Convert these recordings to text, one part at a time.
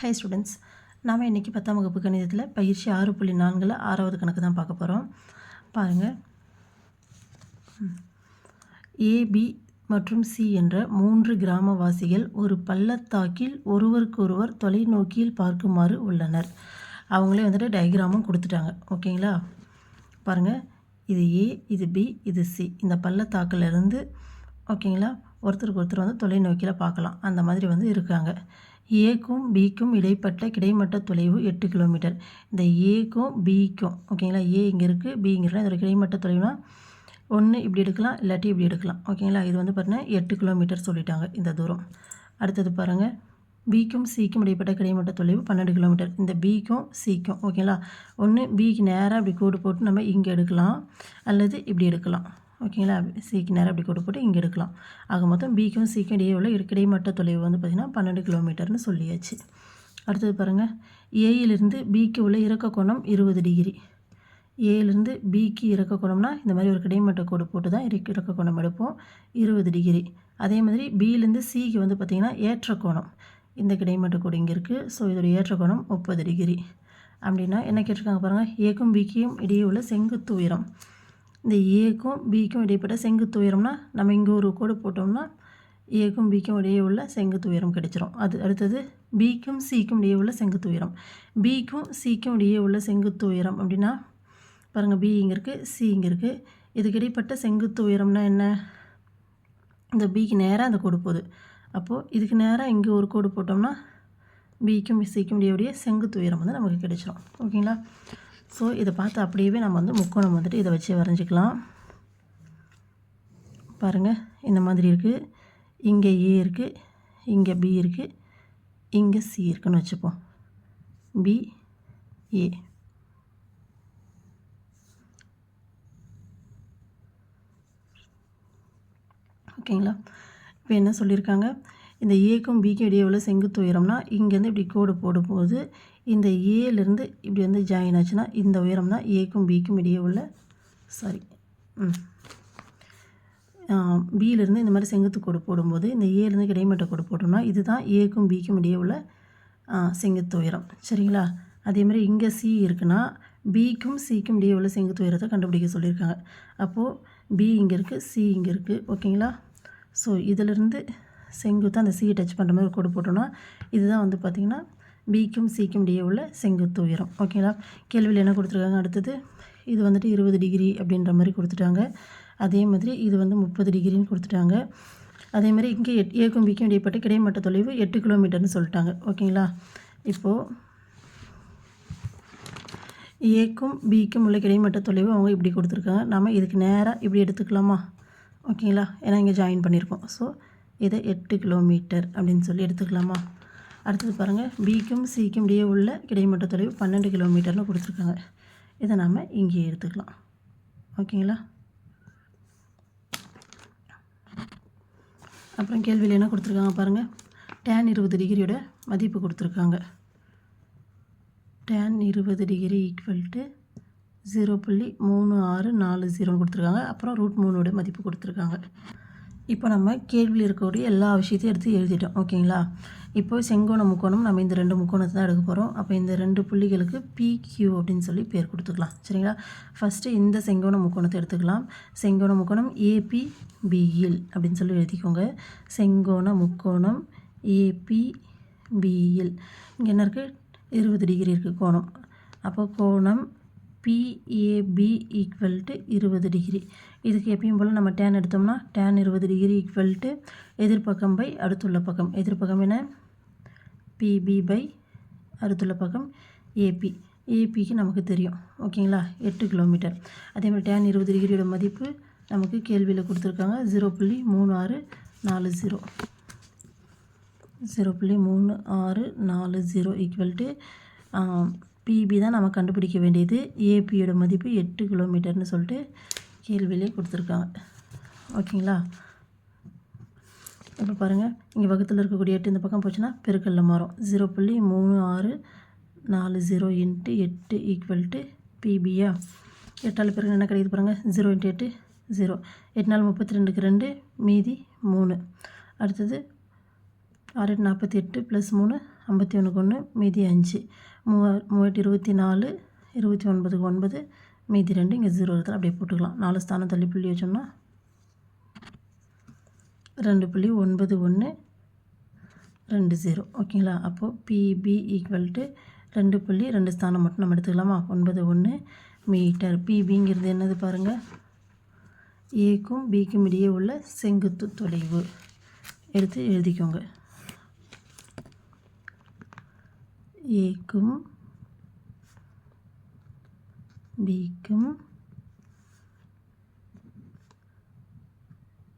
High students நாம் இன்றைக்கி பத்தாம் வகுப்பு கணிதத்தில் பயிற்சி ஆறு புள்ளி நான்கில் ஆறாவது கணக்கு தான் பார்க்க போகிறோம் பாருங்கள் ஏபி மற்றும் சி என்ற மூன்று கிராமவாசிகள் ஒரு பள்ளத்தாக்கில் ஒருவருக்கொருவர் தொலைநோக்கியில் பார்க்குமாறு உள்ளனர். அவங்களே வந்துட்டு டயக்ராமும் கொடுத்துட்டாங்க. ஓகேங்களா? பாருங்கள் இது ஏ இது பி இது சி. இந்த பள்ளத்தாக்கிலிருந்து ஓகேங்களா? ஒருத்தருக்கு ஒருத்தர் வந்து தொலைநோக்கியில் பார்க்கலாம். அந்த மாதிரி வந்து இருக்காங்க. ஏக்கும் பிக்கும் இடைப்பட்ட கிடைமட்ட தொலைவு எட்டு கிலோமீட்டர் இந்த ஏக்கும் பிக்கும் ஓகேங்களா ஏ இங்கே இருக்குது பிங்கிறனா இதோட கிடைமட்ட தொலைவுனா ஒன்று இப்படி எடுக்கலாம் இல்லாட்டி இப்படி எடுக்கலாம் ஓகேங்களா இது வந்து பார்த்தீங்கன்னா எட்டு கிலோமீட்டர் சொல்லிட்டாங்க இந்த தூரம். அடுத்தது பாருங்கள் பிக்கும் சிக்கும் இடைப்பட்ட கிடைமட்ட தொலைவு பன்னெண்டு கிலோமீட்டர் இந்த பிக்கும் சிக்கும் ஓகேங்களா ஒன்று பிக்கு நேராக இப்படி கோடு போட்டு நம்ம இங்கே எடுக்கலாம் அல்லது இப்படி எடுக்கலாம். ஓகேங்களா? சிக்கு நேரம் அப்படி கொண்டு போட்டு இங்கே எடுக்கலாம். ஆக மொத்தம் பிக்கும் சிக்கும் இடையே உள்ள கிடைமட்ட தொலைவு வந்து பார்த்திங்கன்னா பன்னெண்டு கிலோமீட்டர்னு சொல்லியாச்சு. அடுத்தது பாருங்கள் ஏயிலிருந்து பிக்கு உள்ள இறக்க கோணம் இருபது டிகிரி. ஏலேருந்து பிக்கு இறக்க கோணம்னா இந்த மாதிரி ஒரு கிடைமட்ட கோடு போட்டு தான் இறக்க கோணம் எடுப்போம். இருபது டிகிரி. அதே மாதிரி பியிலேருந்து சிக்கு வந்து பார்த்திங்கன்னா ஏற்ற கோணம். இந்த கிடைமட்ட கோடு இங்கே இருக்குது ஸோ இதோடைய ஏற்ற கோணம் முப்பது டிகிரி. அப்படின்னா என்ன கேட்டிருக்காங்க பாருங்கள் ஏக்கும் பிக்கும் இடையே உள்ள செங்குத்து உயரம். இந்த ஏக்கும் பிக்கும் இடைப்பட்ட செங்குத்து உயரம்னா நம்ம இங்கே ஒரு கோடு போட்டோம்னா ஏக்கும் பிக்கும் இடையே உள்ள செங்குத்து உயரம் கிடைச்சிரும். அது அடுத்தது பிக்கும் சிக்கும் இடையே உள்ள செங்குத்து உயரம் பிக்கும் சிக்கும் இடையே உள்ள செங்குத்து உயரம் அப்படின்னா பாருங்கள் பி இங்கே இருக்குது சி இங்கே இருக்குது இதுக்கு இடைப்பட்ட செங்குத்து உயரம்னா என்ன? இந்த பிக்கு நேராக அந்த கோடு போகுது. அப்போது இதுக்கு நேராக இங்கே ஒரு கோடு போட்டோம்னா பிக்கும் சிக்கும் இடையே செங்குத்து உயரம் வந்து நமக்கு கிடைச்சிரும். ஓகேங்களா? ஸோ இதை பார்த்து அப்படியே நம்ம வந்து முக்கோணம் வந்துட்டு இதை வச்சு வரைஞ்சிக்கலாம். பாருங்கள் இந்த மாதிரி இருக்குது இங்கே ஏ இருக்குது இங்கே பி இருக்குது இங்கே சி இருக்குன்னு வச்சுப்போம். பி ஏ ஓகேங்களா? இப்போ என்ன சொல்லியிருக்காங்க? இந்த ஏக்கும் பிக்கும் இடையே உள்ள செங்குத்து உயரம்னா இங்கேருந்து இப்படி கோடு போடும்போது இந்த ஏலேருந்து இப்படி வந்து ஜாயின் ஆச்சுன்னா இந்த உயரம் தான் ஏக்கும் பிக்கும் இடையே உள்ள சாரி ம். பியிலேருந்து இந்த மாதிரி செங்குத்து கோடு போடும்போது இந்த ஏலேருந்து கிடைமட்ட கோடு போட்டோம்னா இதுதான் ஏக்கும் பிக்கும் இடையே உள்ள செங்குத்து உயரம். சரிங்களா? அதே மாதிரி இங்கே சி இருக்குன்னா பிக்கும் சிக்கும் இடையே உள்ள செங்குத்து உயரத்தை கண்டுபிடிக்க சொல்லியிருக்காங்க. அப்போது பி இங்கே இருக்குது சி இங்கே இருக்குது ஓகேங்களா? ஸோ இதிலிருந்து செங்குத்து அந்த சியை டச் பண்ணுற மாதிரி கோடு போட்டோம்னா இதுதான் வந்து பார்த்திங்கன்னா பிக்கும் சிக்கும் இடையே உள்ள செங்குத்து உயரம். ஓகேங்களா கேள்வியில் என்ன கொடுத்துருக்காங்க? அடுத்தது இது வந்துட்டு இருபது டிகிரி அப்படின்ற மாதிரி கொடுத்துட்டாங்க. அதே மாதிரி இது வந்து முப்பது டிகிரின்னு கொடுத்துட்டாங்க. அதே மாதிரி இங்கே எட் ஏக்கும் பிக்கும் இடைப்பட்ட கிடைமட்ட தொலைவு எட்டு கிலோமீட்டர்னு சொல்லிட்டாங்க. ஓகேங்களா இப்போது ஏக்கும் பிக்கும் உள்ள கிடைமட்ட தொலைவு அவங்க இப்படி கொடுத்துருக்காங்க. நம்ம இதுக்கு நேராக இப்படி எடுத்துக்கலாமா? ஓகேங்களா ஏன்னா இங்கே ஜாயின் பண்ணியிருக்கோம். ஸோ இதை எட்டு கிலோமீட்டர் அப்படின்னு சொல்லி எடுத்துக்கலாமா? அடுத்தது பாருங்கள் பிக்கும் சிக்கும் இடையே உள்ள கிடைமட்ட தொலைவு பன்னெண்டு கிலோமீட்டர்னு கொடுத்துருக்காங்க. இதை நாம் இங்கே எடுத்துக்கலாம். ஓகேங்களா? அப்புறம் கேள்வியில் என்ன கொடுத்துருக்காங்க பாருங்கள் டேன் இருபது டிகிரியோட மதிப்பு கொடுத்துருக்காங்க. டேன் இருபது டிகிரி ஈக்குவல் டு ஜீரோ புள்ளி மூணு ஆறு நாலு ஜீரோன்னு கொடுத்துருக்காங்க. அப்புறம் ரூட் மூணோட மதிப்பு கொடுத்துருக்காங்க. இப்போ நம்ம கேள்வியில் இருக்கக்கூடிய எல்லா விஷயத்தையும் எடுத்து எழுதிட்டோம் ஓகேங்களா? இப்போ செங்கோண முக்கோணம் நம்ம இந்த ரெண்டு முக்கோணத்தை தான் எடுக்க போகிறோம் அப்போ இந்த ரெண்டு புள்ளிகளுக்கு பிக்யூ அப்படின்னு சொல்லி பேர் கொடுத்துக்கலாம் சரிங்களா? ஃபஸ்ட்டு இந்த செங்கோண முக்கோணத்தை எடுத்துக்கலாம். செங்கோண முக்கோணம் ஏபிபிஇல் அப்படின்னு சொல்லி எழுதிக்கோங்க. செங்கோண முக்கோணம் ஏபிபிஇல் இங்கே என்ன இருக்குது இருபது டிகிரி இருக்குது கோணம். அப்போ கோணம் பிஏபி ஈக்குவல் டு இருபது டிகிரி இதுக்கு எப்பயும் போல் நம்ம டேன் எடுத்தோம்னா டேன் இருபது டிகிரி ஈக்குவல் டு எதிர்பக்கம் பை அடுத்துள்ள பக்கம். எதிர்பக்கம் என்ன? பிபி பை அடுத்துள்ள பக்கம் ஏபி ஏபிக்கு நமக்கு தெரியும். ஓகேங்களா? எட்டு கிலோமீட்டர் அதே மாதிரி டேன் இருபது டிகிரியோட மதிப்பு நமக்கு கேள்வியில் கொடுத்துருக்காங்க. ஜீரோ புள்ளி மூணு ஆறு நாலு ஜீரோ ஜீரோ புள்ளி மூணு ஆறு நாலு ஜீரோ ஈக்குவல் டு பிபி தான் நம்ம கண்டுபிடிக்க வேண்டியது. ஏபியோட மதிப்பு எட்டு கிலோமீட்டர்னு சொல்லிட்டு கேள்வியிலே கொடுத்துருக்காங்க. ஓகேங்களா? இப்போ பாருங்கள் இங்கே பக்கத்தில் இருக்கக்கூடிய எட்டு இந்த பக்கம் போச்சுன்னா பெருக்கல்ல மாறும். ஜீரோ புள்ளி மூணு ஆறு நாலு ஜீரோ இன்ட்டு எட்டு ஈக்குவல் டு பிபியா எட்டால் பிறகு என்ன கிடைக்குது பாருங்கள் ஜீரோ இன்ட்டு எட்டு ஜீரோ. எட்டு நாள் முப்பத்தி ரெண்டுக்கு ரெண்டு மீதி மூணு. அடுத்தது ஆறு எட்டு நாற்பத்தி எட்டு ப்ளஸ் மூணு ஐம்பத்தி ஒன்றுக்கு ஒன்று மீதி அஞ்சு. மூவா மூவாயிரத்தி இருபத்தி நாலு இருபத்தி ஒன்பதுக்கு ஒன்பது மீதி ரெண்டு இங்கே ஜீரோ இடத்துல அப்படியே போட்டுக்கலாம். நாலு ஸ்தானம் தள்ளி புள்ளி வச்சோம்னா ரெண்டு புள்ளி ஒன்பது ஒன்று ரெண்டு ஜீரோ ஓகேங்களா? அப்போது பிபி ஈக்குவல் டு ரெண்டு புள்ளி ரெண்டு ஸ்தானம் மட்டும் நம்ம எடுத்துக்கலாமா? ஒன்பது ஒன்று மீட்டர். பிபிங்கிறது என்னது பாருங்கள் ஏக்கும் பிக்கும் இடையே உள்ள செங்குத்து தொலைவு. எடுத்து எழுதிக்கோங்க. ஏக்கும் பிக்கும்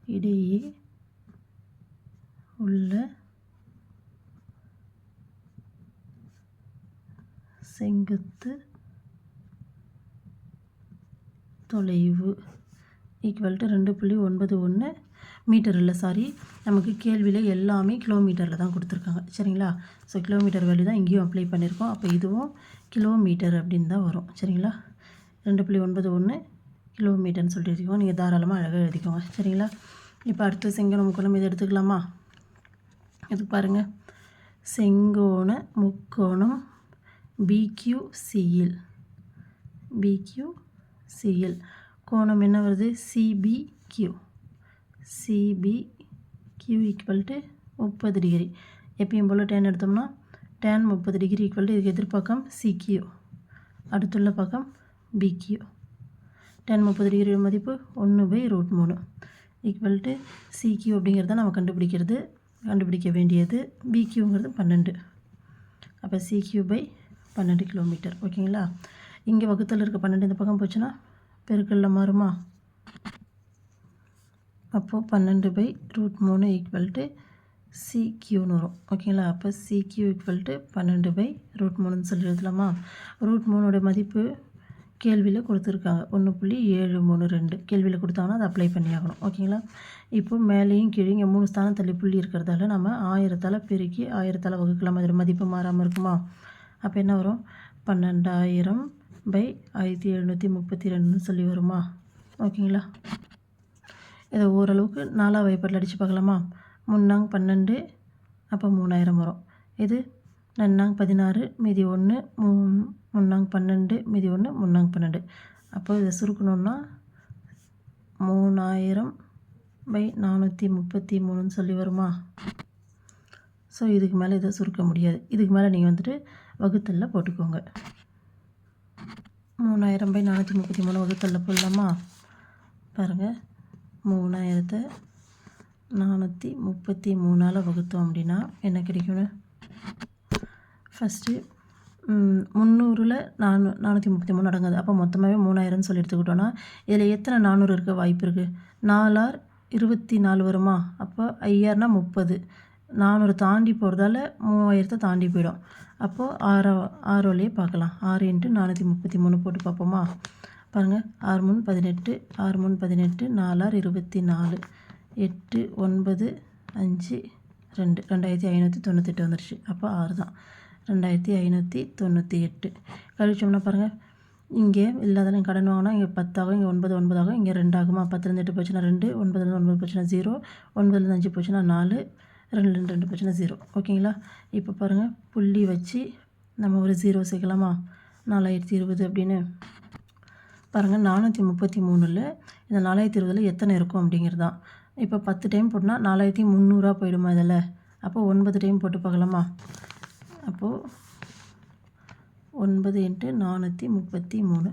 இடையே உள்ள செங்குத்து தொலைவு ஈக்குவல் டு ரெண்டு புள்ளி ஒன்பது ஒன்று மீட்டர் இல்லை சாரி நமக்கு கேள்வியில் எல்லாமே கிலோமீட்டரில் தான் கொடுத்துருக்காங்க. சரிங்களா? ஸோ கிலோமீட்டர் வேல்யூ தான் இங்கேயும் அப்ளை பண்ணியிருக்கோம். அப்போ இதுவும் கிலோமீட்டர் அப்படின்னு தான் வரும். சரிங்களா? ரெண்டு புள்ளி ஒன்பது ஒன்று கிலோமீட்டர்னு சொல்லிட்டு எழுதிக்கோங்க. நீங்கள் தாராளமாக அழகாக எழுதிக்கோங்க. சரிங்களா? இப்போ அடுத்து செங்கோண முக்கோணம் இதை எடுத்துக்கலாமா? இது பாருங்கள் செங்கோண முக்கோணம் பிக்யூசிஎல் பிக்யூசிஎல் கோணம் என்ன வருது? சிபிக்யூ சிபிக்யூ ஈக்குவல் டு முப்பது டிகிரி எப்பயும் போல் டேன் எடுத்தோம்னா டேன் முப்பது டிகிரி ஈக்குவல் டு இதுக்கு எதிர்ப்பக்கம் சிக்யூ அடுத்துள்ள பக்கம் பிக்யூ டென் முப்பது டிகிரி மதிப்பு ஒன்று பை ரூட் மூணு. ஈக்குவல் டு சிக்யூ அப்படிங்கிறத நம்ம கண்டுபிடிக்கிறது கண்டுபிடிக்க வேண்டியது பிக்யூங்கிறது பன்னெண்டு. அப்போ சிக்யூ பை பன்னெண்டு கிலோமீட்டர் ஓகேங்களா இங்கே வகுத்தில் இருக்க பன்னெண்டு இந்த பக்கம் போச்சுன்னா பெருக்கல்ல மாறுமா? அப்போது பன்னெண்டு பை ரூட் மூணு ஈக்குவல் டு சிக்யூன்னு வரும். ஓகேங்களா அப்போ சிக்யூ ஈக்குவல் டு பன்னெண்டு பை ரூட் மூணுன்னு சொல்லி எழுதலாமா? ரூட் மூணோட மதிப்பு கேள்வியில் கொடுத்துருக்காங்க. ஒன்று புள்ளி ஏழு மூணு ரெண்டு. கேள்வியில் கொடுத்தாங்கன்னா அதை அப்ளை பண்ணி ஆகணும். ஓகேங்களா இப்போ மேலேயும் கீழே இங்கே மூணு ஸ்தானம் தள்ளி புள்ளி இருக்கிறதால நம்ம ஆயிரத்தால் பெருக்கி ஆயிரத்தால் வகுக்கலாம். அதில் மதிப்பு மாறாமல் இருக்குமா? அப்போ என்ன வரும்? பன்னெண்டாயிரம் பை ஆயிரத்தி எழுநூற்றி முப்பத்தி ரெண்டுன்னு சொல்லி வருமா? ஓகேங்களா இதை ஓரளவுக்கு நாலாவது வகைப்பாட்டில் அடித்து பார்க்கலாமா? முன்னாங் பன்னெண்டு அப்போ மூணாயிரம் வரும். இது நன்னாங் பதினாறு மீதி ஒன்று மூ முன்னாங் பன்னெண்டு மீதி ஒன்று முன்னாங் பன்னெண்டு. அப்போ இதை சுருக்கணுன்னா மூணாயிரம் பை நானூற்றி முப்பத்தி மூணுன்னு சொல்லி வருமா? ஸோ இதுக்கு மேலே இதை சுருக்க முடியாது. இதுக்கு மேலே நீங்கள் வந்துட்டு வகுத்தலில் போட்டுக்கோங்க. மூணாயிரம் பை நானூற்றி முப்பத்தி மூணு வகுத்தலில் போடலாமா? பாருங்கள் மூணாயிரத்தை நானூற்றி முப்பத்தி மூணால் வகுத்தோம் அப்படின்னா என்ன கிடைக்கும்னு? ஃபஸ்ட்டு முந்நூறில் நானூ நானூற்றி முப்பத்தி மூணு அடங்குது. அப்போ மொத்தமாகவே மூணாயிரம்னு சொல்லி எடுத்துக்கிட்டோன்னா இதில் எத்தனை நானூறு இருக்க வாய்ப்பு இருக்குது நாலார் இருபத்தி நாலு வருமா? அப்போ ஐயாயிரம்னா முப்பது. நானூறு தாண்டி போகிறதால மூவாயிரத்தை தாண்டி போயிடும். அப்போது ஆறு ஆறோலையே பார்க்கலாம். ஆறு இன்ட்டு நானூற்றி முப்பத்தி மூணு போட்டு பார்ப்போமா? பாருங்கள் ஆறு மூணு பதினெட்டு ஆறு மூணு பதினெட்டு நாலாறு இருபத்தி நாலு எட்டு ஒன்பது அஞ்சு ரெண்டு ரெண்டாயிரத்தி ஐநூற்றி தொண்ணூத்தெட்டு வந்துடுச்சு அப்போ ஆறு தான் ரெண்டாயிரத்தி ஐநூற்றி தொண்ணூற்றி எட்டு கழிச்சோம்னா பாருங்கள் இங்கே இல்லாதவங்க கடன் வாங்கினா இங்கே பத்தாகும் இங்கே ஒன்பது ஒன்பதாகும் இங்கே ரெண்டாகுமா? பத்துலேருந்து எட்டு போச்சுன்னா ரெண்டு ஒன்பதுலேருந்து ஒன்பது போச்சுன்னா ஜீரோ ஒன்பதுலேருந்து அஞ்சு போச்சுன்னா நாலு ரெண்டு ரெண்டு ரெண்டு போச்சுன்னா ஜீரோ. ஓகேங்களா? இப்போ பாருங்கள் புள்ளி வச்சு நம்ம ஒரு ஜீரோ சேர்க்கலாமா? நாலாயிரத்தி இருபது அப்படின்னு பாருங்கள் நானூற்றி முப்பத்தி மூணில் இந்த நாலாயிரத்தி இருபதில் எத்தனை இருக்கும் அப்படிங்கிறது. தான் இப்போ பத்து டைம் போட்டோன்னா நாலாயிரத்தி முந்நூறுரூவா போயிடுமா இதில்? அப்போ ஒன்பது டைம் போட்டு பார்க்கலாமா? அப்போது ஒன்பது இன்ட்டு நானூற்றி முப்பத்தி மூணு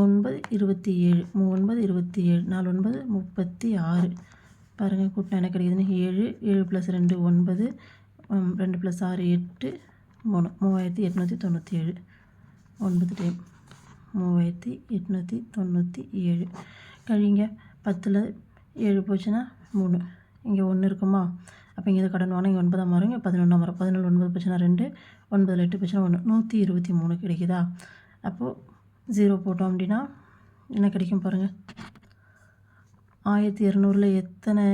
ஒன்பது இருபத்தி ஏழு. ஒன்பது இருபத்தி ஏழு. நாலு ஒன்பது முப்பத்தி ஆறு. பாருங்கள் கூட்டினா என்ன கிடைக்குதுன்னு? ஏழு ஏழு ப்ளஸ் ரெண்டு ஒன்பது ரெண்டு ப்ளஸ் ஆறு எட்டு மூணு. மூவாயிரத்தி எட்நூற்றி தொண்ணூற்றி ஏழு ஒன்பது டைம் மூவாயிரத்தி எட்நூற்றி தொண்ணூற்றி ஏழு. கழிங்க பத்தில் ஏழு போச்சுன்னா மூணு. இங்கே ஒன்று இருக்குமா? அப்போ இங்கே கடன் வாங்க இங்கே ஒன்பதாம் வரும் இங்கே பதினொன்றாம் வரும் பதினொன்று ஒன்பது போச்சுன்னா ரெண்டு ஒன்பதில் எட்டு போச்சுன்னா ஒன்று நூற்றி இருபத்தி மூணு கிடைக்குதா? அப்போது ஜீரோ போட்டோம் அப்படின்னா என்ன கிடைக்கும் பாருங்கள் ஆயிரத்தி இரநூறில் எத்தனை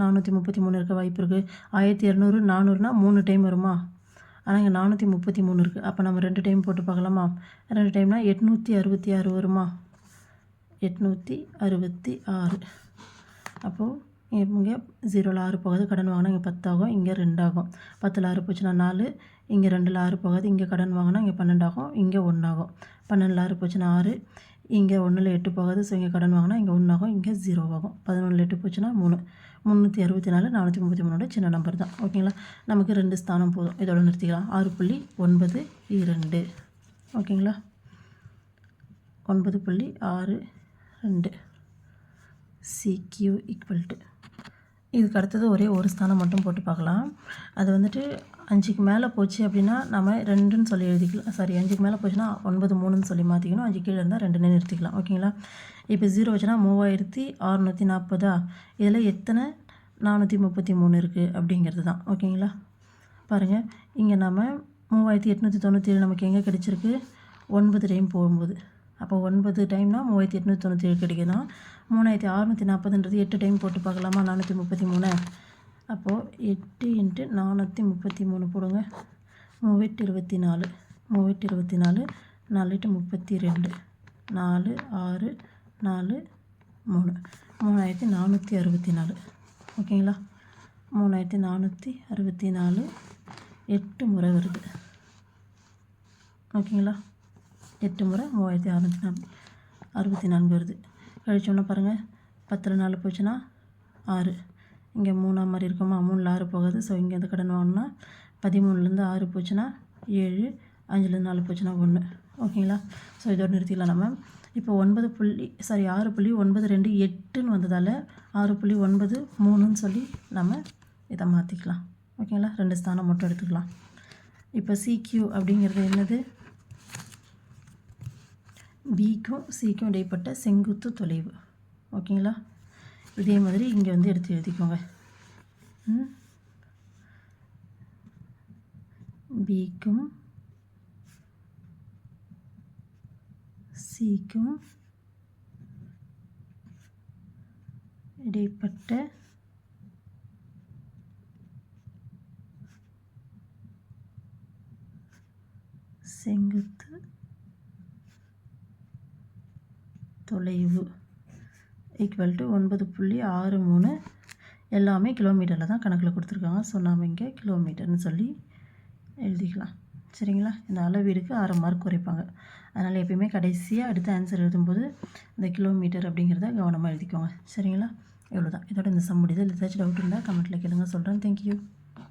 நானூற்றி முப்பத்தி மூணு இருக்க வாய்ப்பு இருக்குது ஆயிரத்தி இரநூறு நானூறுனா மூணு டைம் வருமா? ஆனால் இங்கே நானூற்றி முப்பத்தி மூணு இருக்குது அப்போ நம்ம ரெண்டு டைம் போட்டு பார்க்கலாமா? ரெண்டு டைம்னால் எட்நூற்றி அறுபத்தி ஆறு வருமா? எட்நூற்றி அறுபத்தி ஆறு. அப்போது இங்கே ஜீரோவில் ஆறு போகாது. கடன் வாங்கினா இங்கே பத்தாகும் இங்கே ரெண்டாகும். பத்தில் ஆறு போச்சுன்னா நாலு இங்கே ரெண்டில் ஆறு போகாது. இங்கே கடன் வாங்கினா இங்கே பன்னெண்டாகும் இங்கே ஒன்றாகும் பன்னெண்டில் ஆறு போச்சுன்னா ஆறு இங்கே ஒன்றில் எட்டு போகாது. ஸோ இங்கே கடன் வாங்கினா இங்கே ஒன்றாகும் இங்கே ஜீரோ ஆகும். பதினொன்றில் எட்டு போச்சுன்னா மூணு. முந்நூற்றி அறுபத்தி நாலு நானூற்றி முப்பத்தி மூணோட சின்ன நம்பர் தான். ஓகேங்களா நமக்கு ரெண்டு ஸ்தானம் போதும். இதோட நிறுத்திக்கலாம். ஆறு புள்ளி ஒன்பது இரண்டு. ஓகேங்களா ஒன்பது புள்ளி ஆறு ரெண்டு. சிக்யூ ஈக்குவல் டு இதுக்கு அடுத்தது ஒரே ஒரு ஸ்தானம் மட்டும் போட்டு பார்க்கலாம். அது வந்துட்டு அஞ்சுக்கு மேலே போச்சு அப்படின்னா நம்ம ரெண்டுன்னு சொல்லி எழுதிக்கலாம். சாரி அஞ்சுக்கு மேலே போச்சுன்னா ஒன்பது மூணுன்னு சொல்லி மாற்றிக்கணும் அஞ்சு கீழே இருந்தால் ரெண்டுன்னு நிறுத்திக்கலாம். ஓகேங்களா இப்போ ஜீரோ வச்சுன்னா மூவாயிரத்தி அறநூற்றி நாற்பதா இதில் எத்தனை? நானூற்றி முப்பத்தி மூணு இருக்குது அப்படிங்கிறது தான். ஓகேங்களா பாருங்கள் இங்கே நம்ம மூவாயிரத்தி எட்நூற்றி தொண்ணூற்றி ஏழு நமக்கு எங்கே கிடச்சிருக்கு? ஒன்பது டைம் போகும்போது. அப்போ ஒன்பது டைம்னா மூவாயிரத்தி எட்நூற்றி தொண்ணூற்றி ஏழு கிடைக்குதுன்னா மூணாயிரத்தி அறநூற்றி நாற்பதுன்றது எட்டு டைம் போட்டு பார்க்கலாமா? நானூற்றி முப்பத்தி மூணு. அப்போது எட்டு இன்ட்டு நானூற்றி முப்பத்தி மூணு போடுங்க. மூவெட்டு இருபத்தி நாலு. மூவெட்டு இருபத்தி நாலு நாலு எட்டு முப்பத்தி ரெண்டு. நாலு ஆறு நாலு மூணு. மூணாயிரத்தி நானூற்றி அறுபத்தி நாலு. ஓகேங்களா? மூணாயிரத்தி நானூற்றி அறுபத்தி நாலு. எட்டு முறை வருது. ஓகேங்களா? எட்டு முறை மூவாயிரத்தி அறநூற்றி நாலு அறுபத்தி நான்கு வருது. கழிச்சோன்னா பாருங்கள் பத்தில் நாலு போச்சுன்னா ஆறு. இங்கே மூணாம் மாதிரி இருக்குமா மூணில் ஆறு போகாது. ஸோ இங்கே கடன் வாங்கினா பதிமூணுலேருந்து ஆறு போச்சுன்னா ஏழு அஞ்சுலேருந்து நாலு போச்சுன்னா ஒன்று. ஓகேங்களா? ஸோ இதோட நிறுத்திக்கலாம் நம்ம. இப்போ ஒன்பது புள்ளி சாரி ஆறு புள்ளி ஒன்பது ரெண்டு எட்டுன்னு வந்ததால் ஆறு புள்ளி ஒன்பது மூணுன்னு சொல்லி நம்ம இதை மாற்றிக்கலாம் ஓகேங்களா? ரெண்டு ஸ்தானம் மட்டும் எடுத்துக்கலாம். இப்போ சிக்யூ அப்படிங்கிறது என்னது? பிக்கும் சிக்கும் இடைப்பட்ட செங்குத்து தொலைவு. ஓகேங்களா? இதே மாதிரி இங்கே வந்து எடுத்து எழுதிக்கோங்க. பிக்கும் சிக்கும் இடைப்பட்ட செங்குத்து தொலைவு. ஈக்குவல் டு ஒன்பது புள்ளி ஆறு மூணு எல்லாமே கிலோமீட்டரில் தான் கணக்கில் கொடுத்துருக்காங்க. ஸோ நாம் இங்கே கிலோமீட்டர்னு சொல்லி எழுதிக்கலாம். சரிங்களா? இந்த அளவீடுக்கு ஆறு மார்க் குறைப்பாங்க. அதனால் எப்பயுமே கடைசியாக அடுத்த ஆன்சர் எழுதும்போது இந்த கிலோமீட்டர் அப்படிங்கிறத கவனமாக எழுதிக்கோங்க. சரிங்களா? இவ்வளோ தான் இதோட இந்த சம் முடியுது. ஏதாச்சும் டவுட் இருந்தால் கமெண்ட்டில் கேளுங்க. சொல்கிறேன் தேங்க்யூ